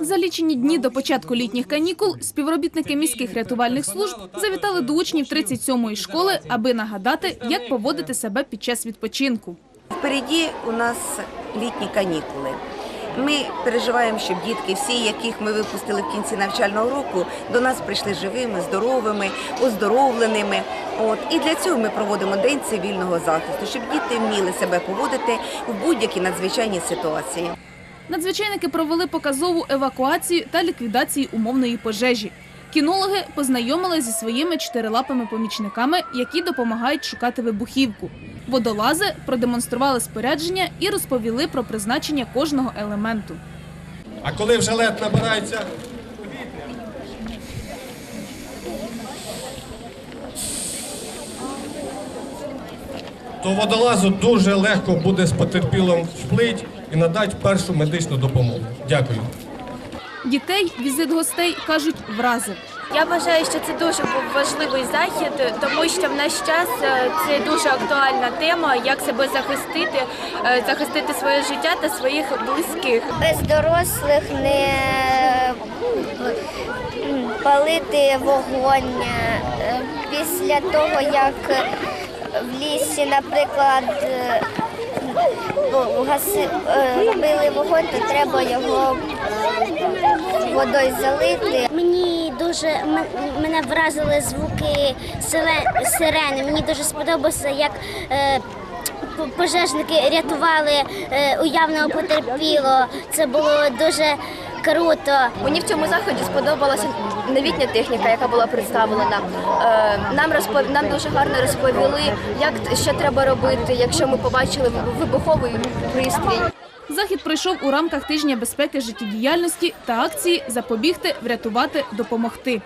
За лічені дні до початку літніх канікул співробітники міських рятувальних служб завітали до учнів 37-ї школи, аби нагадати, як поводити себе під час відпочинку. Впереді у нас літні канікули. Ми переживаємо, щоб дітки, всі, яких ми випустили в кінці навчального року, до нас прийшли живими, здоровими, оздоровленими. От і для цього ми проводимо день цивільного захисту, щоб діти вміли себе поводити в будь-якій надзвичайній ситуації. Надзвичайники провели показову евакуацію та ліквідацію умовної пожежі. Кінологи познайомили зі своїми чотирилапими помічниками, які допомагають шукати вибухівку. Водолази продемонстрували спорядження і розповіли про призначення кожного елементу. А коли вже лед набирається повітря, то водолазу дуже легко буде з потерпілим вплить і надати першу медичну допомогу. Дякую. Дітей візит гостей кажуть вразив. Я вважаю, що це дуже був важливий захід, тому що в наш час е, це дуже актуальна тема, як себе захистити, е, захистити своє життя та своїх близьких. без дорослих не палити вогонь. Е, Після того, як в лісі, наприклад, гаси- е, робили вогонь, то треба його водою залити. Мені дуже мене вразили звуки сирени. Мені дуже сподобалося, як е, пожежники рятували е, уявного потерпілого. Це було дуже круто. Мені в цьому заході сподобалася новітня техніка, яка була представлена. Е, Нам розпов... нам дуже гарно розповіли, як що треба робити, якщо ми побачили вибуховий пристрій. Захід пройшов у рамках тижня безпеки життєдіяльності та акції Запобігти, врятувати, допомогти.